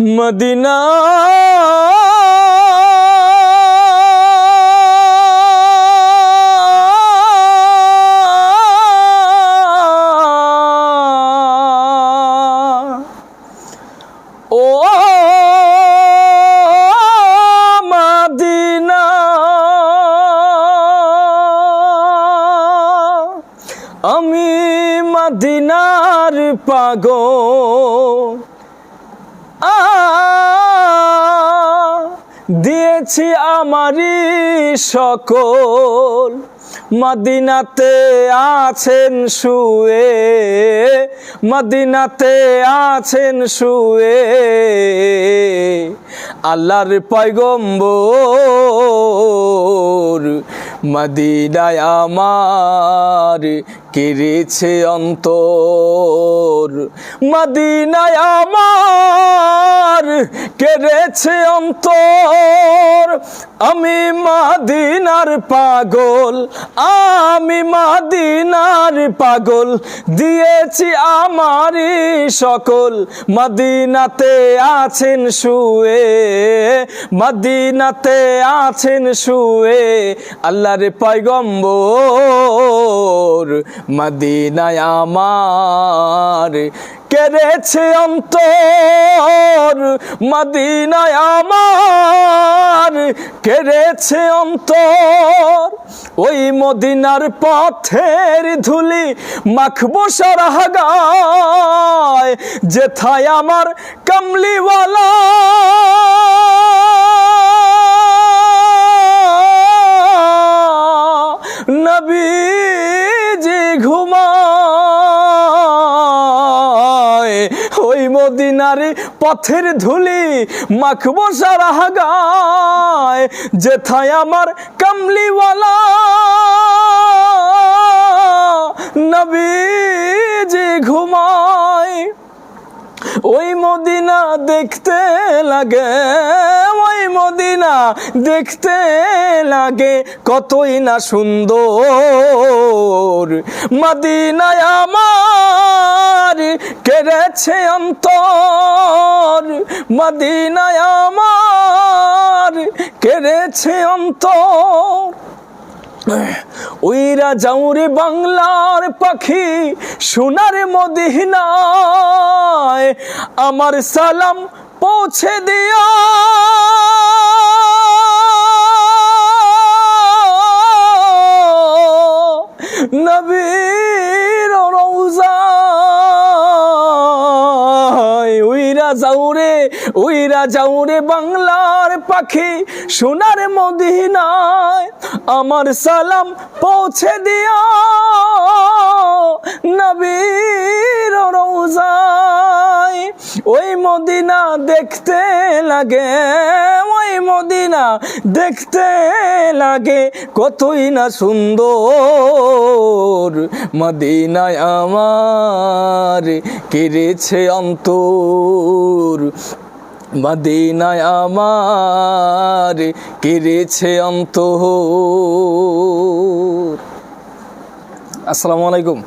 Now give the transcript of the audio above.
Medina. আমি মদিনার পাগল। দিয়েছি আমারই সকল। মদিনাতে আছেন শুয়ে মদিনাতে আছেন শুয়ে। আল্লাহর পয়গম্বর মদিনায় আমার কেড়েছে অন্তর। মদিনায় আমার কেড়েছে অন্তর। আমি মাদিনার পাগল, আমি মাদিনার পাগল, দিয়েছি আমারই সকল। মদিনাতে আছেন শুয়ে, মদিনাতে আছেন শুয়ে, আল্লাহর পয়গম্বর মদিনায় আমার। কেড়েছে অন্তর, মদিনায় আমার। কেড়েছে অন্তর। ওই মদিনার পথের ধুলি মাখবো হাগায় গায় যেথায় আমার কামলিওয়ালা। মদিনার পথের ধুলি মাখবো সারা গায়, যেথায় আমার কামলিওয়ালা। নবীজি ঘুমায়, ওই মদিনা দেখতে লাগে, ওই মদিনা দেখতে লাগে, কতই না সুন্দর। মদিনায় আমার কেড়েছে অন্তর, মদিনায় আমার কেড়েছে অন্তর। ওইরা যাউরে বাংলার পাখি সোনার মদিনায় আমার সালাম পৌঁছে দিয়া নবীর রৌজায় যাউরে উইরা যাউরে বাংলার পাখি সোনার মদিনায় আমার সালাম পৌঁছে দিয়া নবীর রৌজায় ওই মদিনা দেখতে লাগে, ওই মদিনা দেখতে লাগে, কতই না সুন্দর মদিনায় আমার কেড়েছে অন্তর। মদিনায় আমার কেড়েছে অন্তর। আসসালামু আলাইকুম।